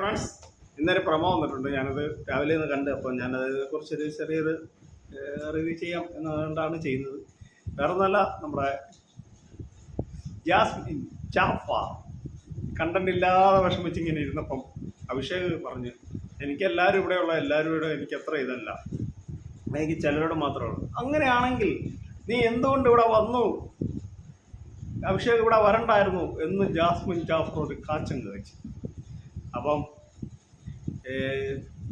Friends ഇന്നൊരു promo വന്നിട്ടുണ്ട്. ഞാനത് രാവിലെ നിന്ന് കണ്ട് അപ്പം ഞാനത് കുറച്ചൊരു ചെറിയൊരു റിവ്യൂ ചെയ്യാം എന്നതുകൊണ്ടാണ് ചെയ്യുന്നത്. വേറെ നല്ല നമ്മുടെ ജാസ്മിൻ ചാഫ കണ്ടന്റ് ഇല്ലാതെ വിഷമിച്ച് ഇങ്ങനെ ഇരുന്നപ്പം അഭിഷേക് പറഞ്ഞു എനിക്ക് എല്ലാവരും ഇവിടെയുള്ള എല്ലാവരും ഇവിടെ എനിക്ക് അത്ര ഇതല്ല. എനിക്ക് ചിലരോട് മാത്രമേ ഉള്ളൂ. അങ്ങനെയാണെങ്കിൽ നീ എന്തുകൊണ്ട് ഇവിടെ വന്നു? അഭിഷേക് ഇവിടെ വരണ്ടായിരുന്നു എന്ന് ജാസ്മിൻ ചാഫറോട് കാച്ചം കഴിച്ചു അപ്പം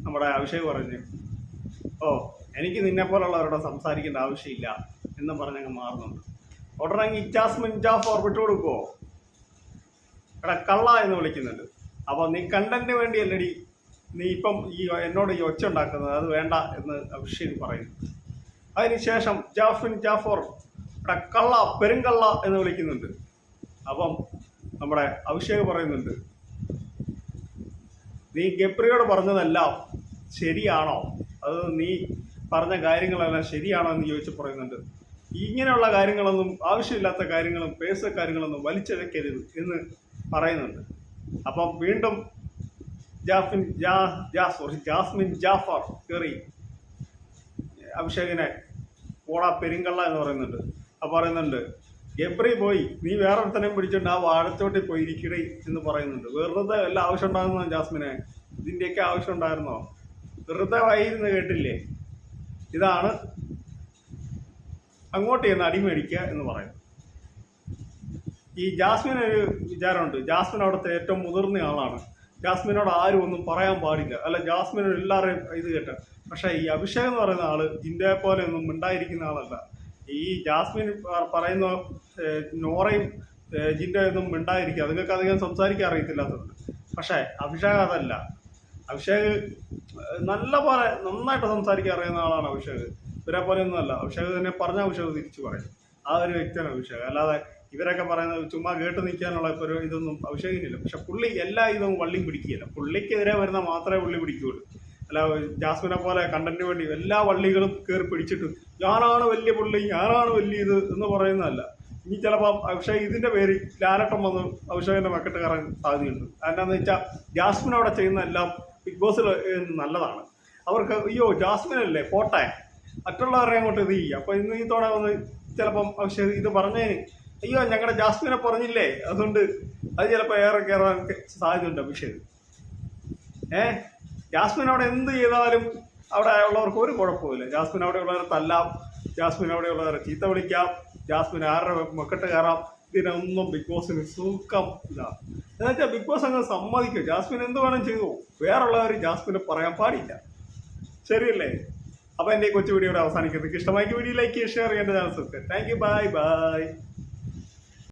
നമ്മുടെ അഭിഷേക് പറഞ്ഞു ഓ എനിക്ക് നിന്നെ പോലുള്ളവരോട് സംസാരിക്കേണ്ട ആവശ്യമില്ല എന്ന് പറഞ്ഞങ്ങ് മാറുന്നുണ്ട്. ഉടനെ ഇറ്റാസ് ജാസ്മിൻ ഓർബിറ്റ് കൊടുക്കുമോ എടാ കള്ള എന്ന് വിളിക്കുന്നുണ്ട്. അപ്പോൾ നീ കണ്ടന്റിന് വേണ്ടി അല്ലടി നീ ഇപ്പം ഈ എന്നോട് ഈ ഒച്ച ഉണ്ടാക്കുന്നത് അത് വേണ്ട എന്ന് അഭിഷേക് പറയുന്നു. അതിനുശേഷം ജാഫിൻ ജാഫോർ എടാ കള്ള പെരുങ്കള്ള എന്ന് വിളിക്കുന്നുണ്ട്. അപ്പം നമ്മുടെ അഭിഷേക് പറയുന്നുണ്ട് നീ ഗപ്രിയോട് പറഞ്ഞതെല്ലാം ശരിയാണോ? അത് നീ പറഞ്ഞ കാര്യങ്ങളെല്ലാം ശരിയാണോ എന്ന് ചോദിച്ച് പറയുന്നുണ്ട്. ഇങ്ങനെയുള്ള കാര്യങ്ങളൊന്നും ആവശ്യമില്ലാത്ത കാര്യങ്ങളും പേസ കാര്യങ്ങളൊന്നും വലിച്ചഴക്കരുത് എന്ന് പറയുന്നുണ്ട്. അപ്പം വീണ്ടും ജാഫിൻ ജാ ജാ സോറി ജാസ്മിൻ ജാഫർ കയറി അഭിഷേകിനെ പോടാ പെരിങ്കള്ള എന്ന് പറയുന്നുണ്ട്. അപ്പോൾ പറയുന്നുണ്ട് ഗബ്രി പോയി? നീ വേറെ പിടിച്ചോണ്ട് ആ വാഴത്തോട്ടിൽ പോയി ഇരിക്കണേ എന്ന് പറയുന്നുണ്ട്. വെറുതെ എല്ലാം ആവശ്യം ഉണ്ടാകുന്നോ ജാസ്മിനെ? ഇതിന്റെയൊക്കെ ആവശ്യം ഉണ്ടായിരുന്നോ? വെറുതെ വായിരുന്ന് കേട്ടില്ലേ? ഇതാണ് അങ്ങോട്ട് ചെന്ന് അടിമേടിക്കുക എന്ന് പറയും ഈ ജാസ്മിൻ ഒരു വിചാരമുണ്ട്. ജാസ്മിൻ അവിടുത്തെ ഏറ്റവും മുതിർന്ന ആളാണ്. ജാസ്മിനോട് ആരും ഒന്നും പറയാൻ പാടില്ല. അല്ല ജാസ്മിനോട് എല്ലാവരെയും ഇത് കേട്ട. പക്ഷേ ഈ അഭിഷേക് എന്ന് പറയുന്ന ആൾ ജിന്റെ പോലെ ഒന്നും ഉണ്ടായിരിക്കുന്ന ആളല്ല. ഈ ജാസ്മിൻ പറയുന്ന നോറയും ജിന്റെ ഒന്നും മിണ്ടായിരിക്കുക അതുങ്ങൾക്ക് അധികം സംസാരിക്കാൻ അറിയത്തില്ലാത്തതുകൊണ്ട്. പക്ഷേ അഭിഷേക് അതല്ല. അഭിഷേക് നല്ല പോലെ നന്നായിട്ട് സംസാരിക്കാൻ അറിയുന്ന ആളാണ് അഭിഷേക്. ഇവരെ പോലെ ഒന്നുമല്ല അഭിഷേക് തന്നെ പറഞ്ഞ അഭിഷേക് തിരിച്ചു പറയും. ആ ഒരു വ്യക്തിയാണ് അഭിഷേക്. അല്ലാതെ ഇവരൊക്കെ പറയുന്നത് ചുമ്മാ കേട്ട് നിൽക്കാനുള്ള ഒരു ഇതൊന്നും അഭിഷേകിനില്ല. പക്ഷെ പുള്ളി എല്ലാ ഇതും വള്ളിയും പിടിക്കുകയില്ല. പുള്ളിക്കെതിരെ വരുന്ന മാത്രമേ പുള്ളി പിടിക്കുകയുള്ളൂ. അല്ല ജാസ്മിനെ പോലെ കണ്ടന്റിന് വേണ്ടി എല്ലാ വള്ളികളും കയറി പിടിച്ചിട്ട് ഞാനാണ് വലിയ പുള്ളി ഞാനാണ് വലിയ ഇത് എന്ന് പറയുന്നതല്ല. ഇനി ചിലപ്പോൾ അഭിഷേക് ഇതിന്റെ പേരിൽ ലാലട്ടം വന്ന് അഭിഷേകന്റെ മക്കട്ട് കയറാൻ സാധ്യതയുണ്ട്. എന്താണെന്ന് വെച്ചാൽ ജാസ്മിൻ അവിടെ ചെയ്യുന്ന എല്ലാം ബിഗ് ബോസിൽ നല്ലതാണ്. അവർക്ക് അയ്യോ ജാസ്മിൻ അല്ലേ? പോട്ടെ. മറ്റുള്ളവരെ അങ്ങോട്ട് ഇത് ചെയ്യും അപ്പൊ ഇന്ന് ഈ തോടെ വന്ന് ചിലപ്പം അഭിഷേക് ഇത് പറഞ്ഞതിന് അയ്യോ ഞങ്ങളുടെ ജാസ്മിനെ പറഞ്ഞില്ലേ? അതുകൊണ്ട് അത് ചിലപ്പോൾ ഏറെ കയറാൻ സാധ്യതയുണ്ട് അഭിഷേക്. ഏഹ് ജാസ്മിൻ അവിടെ എന്ത് ചെയ്താലും അവിടെ ഉള്ളവർക്ക് ഒരു കുഴപ്പമില്ല ജാസ്മിൻ അവിടെയുള്ളവരെ തല്ലാം ജാസ്മിൻ അവിടെയുള്ളവരെ ചീത്ത വിളിക്കാം ജാസ്മിൻ ആരുടെ മക്കട്ട് കയറാം ഇതിനൊന്നും ബിഗ് ബോസിന് സൂക്കം ഇല്ല. എന്നുവെച്ചാൽ ബിഗ് ബോസ് അങ്ങനെ സമ്മതിക്കും. ജാസ്മിൻ എന്ത് വേണം ചെയ്തു? വേറുള്ളവർ ജാസ്മിന് പറയാൻ പാടില്ല. ശരിയല്ലേ? അപ്പോൾ എന്റെ കൊച്ചു വീഡിയോ ഇവിടെ അവസാനിക്കുന്നത് ഇഷ്ടമായി വീഡിയോ ലൈക്ക് ചെയ്യുക ഷെയർ ചെയ്യേണ്ട chance thank you bye bye